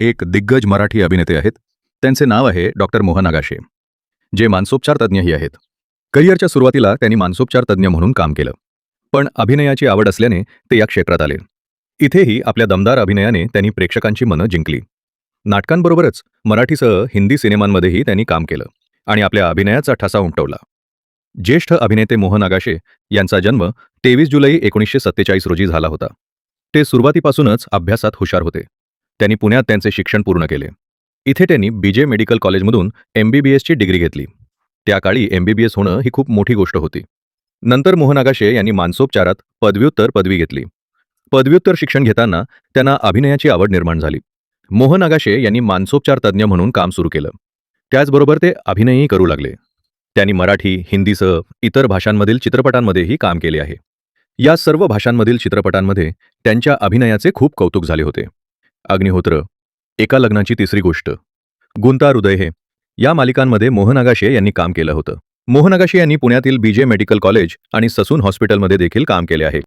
एक दिग्गज मराठी अभिनेते आहेत. त्यांचे नाव आहे डॉक्टर मोहन आगाशे जे मानसोपचार तज्ज्ञही आहेत. करिअरच्या सुरुवातीला त्यांनी मानसोपचार तज्ज्ञ म्हणून काम केलं. पण अभिनयाची आवड असल्याने ते या क्षेत्रात आले. इथेही आपल्या दमदार अभिनयाने त्यांनी प्रेक्षकांची मनं जिंकली. नाटकांबरोबरच मराठीसह हिंदी सिनेमांमध्येही त्यांनी काम केलं आणि आपल्या अभिनयाचा ठसा उमटवला. ज्येष्ठ अभिनेते मोहन आगाशे यांचा जन्म तेवीस जुलै एकोणीसशे सत्तेचाळीस रोजी झाला होता. ते सुरुवातीपासूनच अभ्यासात हुशार होते. त्यांनी पुण्यात त्यांचे शिक्षण पूर्ण केले. इथे त्यांनी बी जे मेडिकल कॉलेजमधून एम बी बी एसची डिग्री घेतली. त्या काळी एम बी बी एस होणं ही खूप मोठी गोष्ट होती. नंतर मोहन आगाशे यांनी मानसोपचारात पदव्युत्तर पदवी घेतली. पदव्युत्तर शिक्षण घेताना त्यांना अभिनयाची आवड निर्माण झाली. मोहन आगाशे यांनी मानसोपचार तज्ज्ञ म्हणून काम सुरू केलं. त्याचबरोबर ते अभिनयही करू लागले. त्यांनी मराठी हिंदीसह इतर भाषांमधील चित्रपटांमध्येही काम केले आहे. या सर्व भाषांमधील चित्रपटांमध्ये त्यांच्या अभिनयाचे खूप कौतुक झाले होते. अग्निहोत्र एका लग्नाची तिसरी गोष्ट. गुंता हृदय हे या मालिकांमध्ये मोहन आगाशे यांनी काम केलं होतं. मोहन आगाशे यांनी पुण्यातील बीजे मेडिकल कॉलेज आणि ससून हॉस्पिटलमध्ये देखील काम केले आहे.